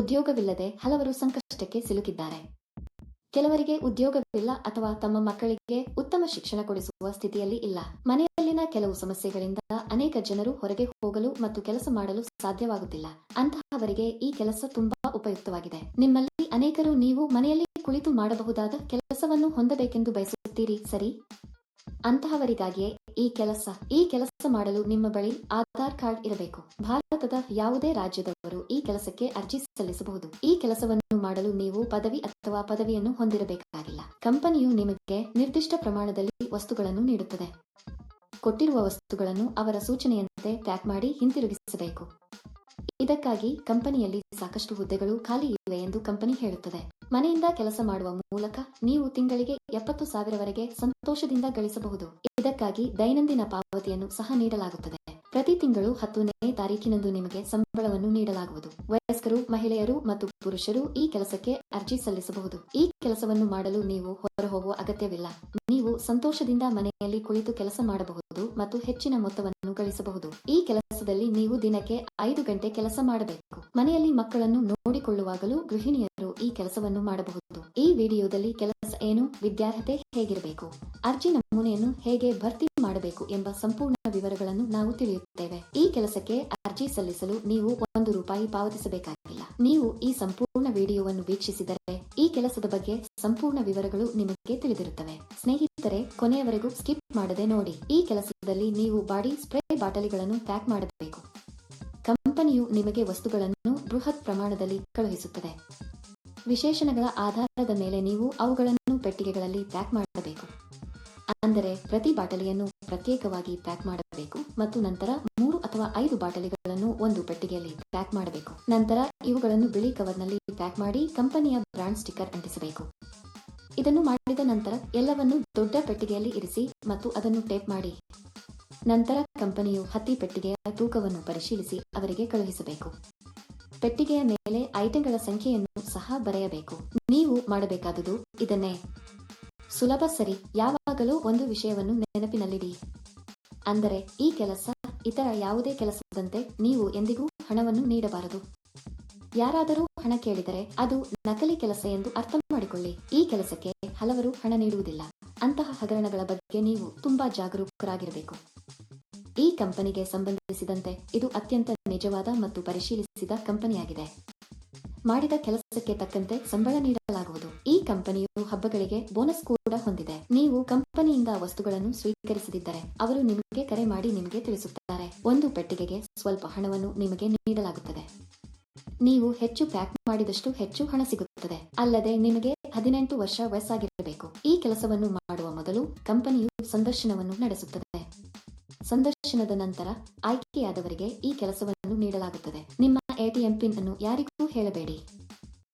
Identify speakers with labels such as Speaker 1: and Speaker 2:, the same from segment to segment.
Speaker 1: ಉದ್ಯೋಗವಿಲ್ಲದೆ ಹಲವರು ಸಂಕಷ್ಟಕ್ಕೆ ಸಿಲುಕಿದ್ದಾರೆ. ಕೆಲವರಿಗೆ ಉದ್ಯೋಗವಿಲ್ಲ ಅಥವಾ ತಮ್ಮ ಮಕ್ಕಳಿಗೆ ಉತ್ತಮ ಶಿಕ್ಷಣ ಕೊಡಿಸುವ ಸ್ಥಿತಿಯಲ್ಲಿ ಇಲ್ಲ. ಮನೆಯಲ್ಲಿನ ಕೆಲವು ಸಮಸ್ಯೆಗಳಿಂದ ಅನೇಕ ಜನರು ಹೊರಗೆ ಹೋಗಲು ಮತ್ತು ಕೆಲಸ ಮಾಡಲು ಸಾಧ್ಯವಾಗುತ್ತಿಲ್ಲ. ಅಂತಹವರಿಗೆ ಈ ಕೆಲಸ ತುಂಬಾ ಉಪಯುಕ್ತವಾಗಿದೆ. ನಿಮ್ಮಲ್ಲಿ ಅನೇಕರು ನೀವು ಮನೆಯಲ್ಲಿ ಕುಳಿತು ಮಾಡಬಹುದಾದ ಕೆಲಸವನ್ನು ಹೊಂದಬೇಕೆಂದು ಬಯಸುತ್ತೀರಿ, ಸರಿ? ಅಂತಹವರಿಗಾಗಿಯೇ ಈ ಕೆಲಸ ಈ ಕೆಲಸ ಮಾಡಲು ನಿಮ್ಮ ಬಳಿ ಆಧಾರ್ ಕಾರ್ಡ್ ಇರಬೇಕು. ಭಾರತದ ಯಾವುದೇ ರಾಜ್ಯದವರು ಈ ಕೆಲಸಕ್ಕೆ ಅರ್ಜಿ ಸಲ್ಲಿಸಬಹುದು. ಈ ಕೆಲಸವನ್ನು ಮಾಡಲು ನೀವು ಪದವಿ ಅಥವಾ ಪದವಿಯನ್ನು ಹೊಂದಿರಬೇಕಾಗಿಲ್ಲ. ಕಂಪನಿಯು ನಿಮಗೆ ನಿರ್ದಿಷ್ಟ ಪ್ರಮಾಣದಲ್ಲಿ ವಸ್ತುಗಳನ್ನು ನೀಡುತ್ತದೆ. ಕೊಟ್ಟಿರುವ ವಸ್ತುಗಳನ್ನು ಅವರ ಸೂಚನೆಯಂತೆ ಪ್ಯಾಕ್ ಮಾಡಿ ಹಿಂತಿರುಗಿಸಬೇಕು. ಇದಕ್ಕಾಗಿ ಕಂಪನಿಯಲ್ಲಿ ಸಾಕಷ್ಟು ಹುದ್ದೆಗಳು ಖಾಲಿ ಇವೆ ಎಂದು ಕಂಪನಿ ಹೇಳುತ್ತದೆ. ಮನೆಯಿಂದ ಕೆಲಸ ಮಾಡುವ ಮೂಲಕ ನೀವು ತಿಂಗಳಿಗೆ ಎಪ್ಪತ್ತು ಸಾವಿರವರೆಗೆ ಸಂತೋಷದಿಂದ ಗಳಿಸಬಹುದು. ಇದಕ್ಕಾಗಿ ದೈನಂದಿನ ಪಾವತಿಯನ್ನು ಸಹ ನೀಡಲಾಗುತ್ತದೆ. ಪ್ರತಿ ತಿಂಗಳು ಹತ್ತನೇ ತಾರೀಕಿನಂದು ನಿಮಗೆ ಸಂಬಳವನ್ನು ನೀಡಲಾಗುವುದು. ವಯಸ್ಕರು, ಮಹಿಳೆಯರು ಮತ್ತು ಪುರುಷರು ಈ ಕೆಲಸಕ್ಕೆ ಅರ್ಜಿ ಸಲ್ಲಿಸಬಹುದು. ಈ ಕೆಲಸವನ್ನು ಮಾಡಲು ನೀವು ಹೊರಹೋಗುವ ಅಗತ್ಯವಿಲ್ಲ. ನೀವು ಸಂತೋಷದಿಂದ ಮನೆಯಲ್ಲಿ ಕುಳಿತು ಕೆಲಸ ಮಾಡಬಹುದು ಮತ್ತು ಹೆಚ್ಚಿನ ಮೊತ್ತವನ್ನು ಗಳಿಸಬಹುದು. ಈ ಕೆಲಸದಲ್ಲಿ ನೀವು ದಿನಕ್ಕೆ ಐದು ಗಂಟೆ ಕೆಲಸ ಮಾಡಬೇಕು. ಮನೆಯಲ್ಲಿ ಮಕ್ಕಳನ್ನು ನೋಡಿಕೊಳ್ಳುವಾಗಲೂ ಗೃಹಿಣಿಯರು ಈ ಕೆಲಸವನ್ನು ಮಾಡಬಹುದು. ಈ ವಿಡಿಯೋದಲ್ಲಿ ಕೆಲಸ ಏನು, ವಿದ್ಯಾರ್ಹತೆ ಹೇಗಿರಬೇಕು, ಅರ್ಜಿ ನಮೂನೆಯನ್ನು ಹೇಗೆ ಭರ್ತಿ ಮಾಡಬೇಕು ಎಂಬ ಸಂಪೂರ್ಣ ವಿವರಗಳನ್ನು ನಾವು ತಿಳಿಯುತ್ತೇವೆ. ಈ ಕೆಲಸಕ್ಕೆ ಅರ್ಜಿ ಸಲ್ಲಿಸಲು ನೀವು ಒಂದು ರೂಪಾಯಿ ಪಾವತಿಸಬೇಕಾಗಿಲ್ಲ. ನೀವು ಈ ಸಂಪೂರ್ಣ ವಿಡಿಯೋವನ್ನು ವೀಕ್ಷಿಸಿದರೆ ಈ ಕೆಲಸದ ಬಗ್ಗೆ ಸಂಪೂರ್ಣ ವಿವರಗಳು ನಿಮಗೆ ತಿಳಿದಿರುತ್ತವೆ. ಸ್ನೇಹಿತರೆ, ಕೊನೆಯವರೆಗೂ ಸ್ಕಿಪ್ ಮಾಡದೆ ನೋಡಿ. ಈ ಕೆಲಸದಲ್ಲಿ ನೀವು ಬಾಡಿ ಸ್ಪ್ರೇ ಬಾಟಲಿಗಳನ್ನು ಪ್ಯಾಕ್ ಮಾಡಬೇಕು. ಕಂಪನಿಯು ನಿಮಗೆ ವಸ್ತುಗಳನ್ನು ಬೃಹತ್ ಪ್ರಮಾಣದಲ್ಲಿ ಕಳುಹಿಸುತ್ತದೆ. ವಿಶೇಷಣಗಳ ಆಧಾರದ ಮೇಲೆ ನೀವು ಅವುಗಳನ್ನು ಪೆಟ್ಟಿಗೆಗಳಲ್ಲಿ ಪ್ಯಾಕ್ ಮಾಡಬೇಕು. ಅಂದರೆ, ಪ್ರತಿ ಬಾಟಲಿಯನ್ನು ಪ್ರತ್ಯೇಕವಾಗಿ ಪ್ಯಾಕ್ ಮಾಡಬೇಕು ಮತ್ತು ನಂತರ ಮೂರು ಅಥವಾ ಐದು ಬಾಟಲಿಗಳನ್ನು ಒಂದು ಪೆಟ್ಟಿಗೆಯಲ್ಲಿ ಪ್ಯಾಕ್ ಮಾಡಬೇಕು. ನಂತರ ಇವುಗಳನ್ನು ಬಿಳಿ ಕವರ್ನಲ್ಲಿ ಪ್ಯಾಕ್ ಮಾಡಿ ಕಂಪನಿಯ ಬ್ರಾಂಡ್ ಸ್ಟಿಕ್ಕರ್ ಅಂಟಿಸಬೇಕು. ಇದನ್ನು ಮಾಡಿದ ನಂತರ ಎಲ್ಲವನ್ನು ದೊಡ್ಡ ಪೆಟ್ಟಿಗೆಯಲ್ಲಿ ಇರಿಸಿ ಮತ್ತು ಅದನ್ನು ಟೇಪ್ ಮಾಡಿ. ನಂತರ ಕಂಪನಿಯು ಹತ್ತಿ ಪೆಟ್ಟಿಗೆಯ ತೂಕವನ್ನು ಪರಿಶೀಲಿಸಿ ಅವರಿಗೆ ಕಳುಹಿಸಬೇಕು. ಪೆಟ್ಟಿಗೆಯ ಮೇಲೆ ಐಟಂಗಳ ಸಂಖ್ಯೆಯನ್ನು ಸಹ ಬರೆಯಬೇಕು. ನೀವು ಮಾಡಬೇಕಾದುದು ಇದನ್ನೇ. ಸುಲಭ ಸರಿ, ಯಾವಾಗಲೂ ಒಂದು ವಿಷಯವನ್ನು ನೆನಪಿನಲ್ಲಿಡಿ. ಅಂದರೆ, ಈ ಕೆಲಸ ಇತರ ಯಾವುದೇ ಕೆಲಸದಂತೆ ನೀವು ಎಂದಿಗೂ ಹಣವನ್ನು ನೀಡಬಾರದು. ಯಾರಾದರೂ ಹಣ ಕೇಳಿದರೆ ಅದು ನಕಲಿ ಕೆಲಸ ಎಂದು ಅರ್ಥ ಮಾಡಿಕೊಳ್ಳಿ. ಈ ಕೆಲಸಕ್ಕೆ ಹಲವರು ಹಣ ನೀಡುವುದಿಲ್ಲ. ಅಂತಹ ಹಗರಣಗಳ ಬಗ್ಗೆ ನೀವು ತುಂಬಾ ಜಾಗರೂಕರಾಗಿರಬೇಕು. ಈ ಕಂಪನಿಗೆ ಸಂಬಂಧಿಸಿದಂತೆ ಇದು ಅತ್ಯಂತ ನಿಜವಾದ ಮತ್ತು ಪರಿಶೀಲಿಸಿದ ಕಂಪನಿಯಾಗಿದೆ. ಮಾಡಿದ ಕೆಲಸಕ್ಕೆ ತಕ್ಕಂತೆ ಸಂಬಳ ನೀಡಲಾಗುವುದು. ಈ ಕಂಪನಿಯು ಹಬ್ಬಗಳಿಗೆ ಬೋನಸ್ ಕೂಡ ಹೊಂದಿದೆ. ನೀವು ಕಂಪನಿಯಿಂದ ವಸ್ತುಗಳನ್ನು ಸ್ವೀಕರಿಸದಿದ್ದರೆ ಅವರು ನಿಮಗೆ ಕರೆ ಮಾಡಿ ನಿಮಗೆ ತಿಳಿಸುತ್ತಾರೆ. ಒಂದು ಪೆಟ್ಟಿಗೆಗೆ ಸ್ವಲ್ಪ ಹಣವನ್ನು ನಿಮಗೆ ನೀಡಲಾಗುತ್ತದೆ. ನೀವು ಹೆಚ್ಚು ಪ್ಯಾಕ್ ಮಾಡಿದಷ್ಟು ಹೆಚ್ಚು ಹಣ ಸಿಗುತ್ತದೆ. ಅಲ್ಲದೆ ನಿಮಗೆ ಹದಿನೆಂಟು ವರ್ಷ ವಯಸ್ಸಾಗಿರಬೇಕು. ಈ ಕೆಲಸವನ್ನು ಮಾಡುವ ಮೊದಲು ಕಂಪನಿಯು ಸಂದರ್ಶನವನ್ನು ನಡೆಸುತ್ತದೆ. ಸಂದರ್ಶನದ ನಂತರ ಆಯ್ಕೆಯಾದವರಿಗೆ ಈ ಕೆಲಸವನ್ನು ನೀಡಲಾಗುತ್ತದೆ. ನಿಮ್ಮ ಎಟಿಎಂ ಪಿನ್ ಅನ್ನು ಯಾರಿಗೂ ಹೇಳಬೇಡಿ.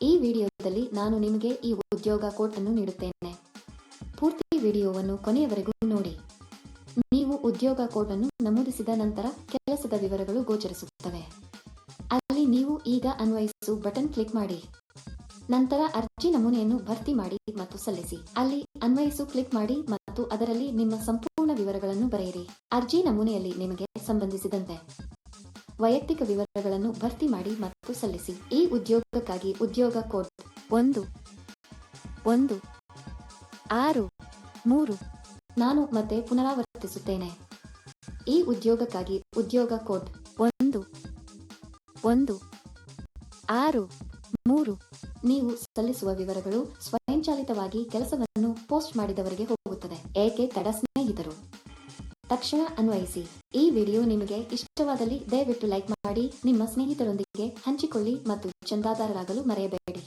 Speaker 1: ಈ ವಿಡಿಯೋದಲ್ಲಿ ನಾನು ನಿಮಗೆ ಈ ಉದ್ಯೋಗ ಕೋಟ್ ಅನ್ನು ನೀಡುತ್ತೇನೆ. ಪೂರ್ತಿ ವಿಡಿಯೋವನ್ನು ಕೊನೆಯವರೆಗೂ ನೋಡಿ. ನೀವು ಉದ್ಯೋಗ ಕೋಟ್ ಅನ್ನು ನಮೂದಿಸಿದ ನಂತರ ಕೆಲಸದ ವಿವರಗಳು ಗೋಚರಿಸುತ್ತವೆ. ಅಲ್ಲಿ ನೀವು ಈಗ ಅನ್ವಯಿಸು ಬಟನ್ ಕ್ಲಿಕ್ ಮಾಡಿ. ನಂತರ ಅರ್ಜಿ ನಮೂನೆಯನ್ನು ಭರ್ತಿ ಮಾಡಿ ಮತ್ತು ಸಲ್ಲಿಸಿ. ಅಲ್ಲಿ ಅನ್ವಯಿಸು ಕ್ಲಿಕ್ ಮಾಡಿ ಮತ್ತು ಅದರಲ್ಲಿ ನಿಮ್ಮ ಸಂಪೂರ್ಣ ವಿವರಗಳನ್ನು ಬರೆಯಿರಿ. ಅರ್ಜಿ ನಮೂನೆಯಲ್ಲಿ ನಿಮಗೆ ಸಂಬಂಧಿಸಿದಂತೆ. ವೈಯಕ್ತಿಕ ವಿವರಗಳನ್ನು ಭರ್ತಿ ಮಾಡಿ ಮತ್ತು ಸಲ್ಲಿಸಿ. ಈ ಉದ್ಯೋಗಕ್ಕಾಗಿ ಉದ್ಯೋಗ ಕೋಡ್ ಒಂದು ಒಂದು, ಆರು, ಮೂರು ನಾನು ಮತ್ತೆ ಪುನರಾವರ್ತಿಸುತ್ತೇನೆ. ಈ ಉದ್ಯೋಗಕ್ಕಾಗಿ ಉದ್ಯೋಗ ಕೋಡ್ ಒಂದು ಒಂದು, ಆರು, ಮೂರು ನೀವು ಸಲ್ಲಿಸುವ ವಿವರಗಳು ಸ್ವಯಂಚಾಲಿತವಾಗಿ ಕೆಲಸವನ್ನು ಪೋಸ್ಟ್ ಮಾಡಿದವರಿಗೆ ಹೋಗುತ್ತದೆ. ಏಕೆ ತಡ ಸ್ನೇಹಿತರು? ತಕ್ಷಣ ಅನ್ವಯಿಸಿ. ಈ ವಿಡಿಯೋ ನಿಮಗೆ ಇಷ್ಟವಾದಲ್ಲಿ ದಯವಿಟ್ಟು ಲೈಕ್ ಮಾಡಿ, ನಿಮ್ಮ ಸ್ನೇಹಿತರೊಂದಿಗೆ ಹಂಚಿಕೊಳ್ಳಿ ಮತ್ತು ಚಂದಾದಾರರಾಗಲು ಮರೆಯಬೇಡಿ.